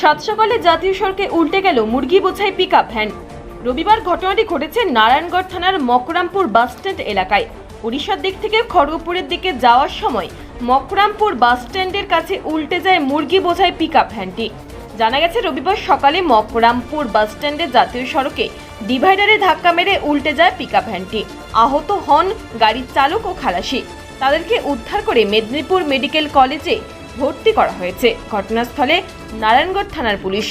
সাত সকালে জাতীয় সড়কে উল্টে গেল মুরগি বোঝাই পিক ভ্যান রবিবার ঘটনাটি ঘটেছে নারায়ণগড় থানার মকরামপুর বাসস্ট্যান্ড এলাকায়। উড়িষ্যার দিক থেকে খড়গপুরের দিকে যাওয়ার সময় মকরামপুর বাসস্ট্যান্ডের কাছে উল্টে যায় মুরগি বোঝাই পিক ভ্যানটি জানা গেছে, রবিবার সকালে মকরামপুর বাসস্ট্যান্ডে জাতীয় সড়কে ডিভাইডারে ধাক্কা মেরে উল্টে যায় পিক ভ্যানটি আহত হন গাড়ির চালক ও খালাসি। তাদেরকে উদ্ধার করে মেদিনীপুর মেডিকেল কলেজে ভর্তি করা হয়েছে। ঘটনাস্থলে নারায়ণগড় থানার পুলিশ।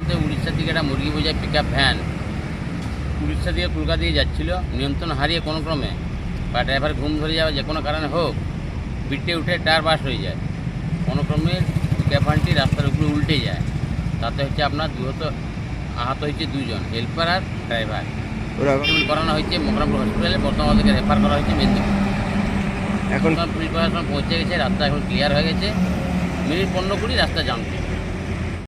মধ্যে উড়িষ্যার দিকে একটা মুরগি বোঝায় পিক আপ ভ্যান উড়িষ্যা দিয়ে কলকাতা দিয়ে যাচ্ছিল নিয়ন্ত্রণ হারিয়ে কোনো ক্রমে বা ড্রাইভার ঘুম ধরে যাওয়া যে কোনো কারণে হোক বিটে উঠে টায়ার বাস হয়ে যায়। কোনো ক্রমে ভ্যানটি রাস্তার উপরে উল্টে যায়। তাতে হচ্ছে আপনার দুহত আহত হয়েছে দুজন হেল্পার আর ড্রাইভার। করানো হয়েছে মোকরামপুর হসপিটালে বর্তমান থেকে রেফার করা হয়েছে মেদিনীপুর। এখন পুলিশ প্রশাসন পৌঁছে গেছে রাস্তা এখন ক্লিয়ার হয়ে গেছে। মিনিট পনেরো কুড়ি রাস্তা ছিল।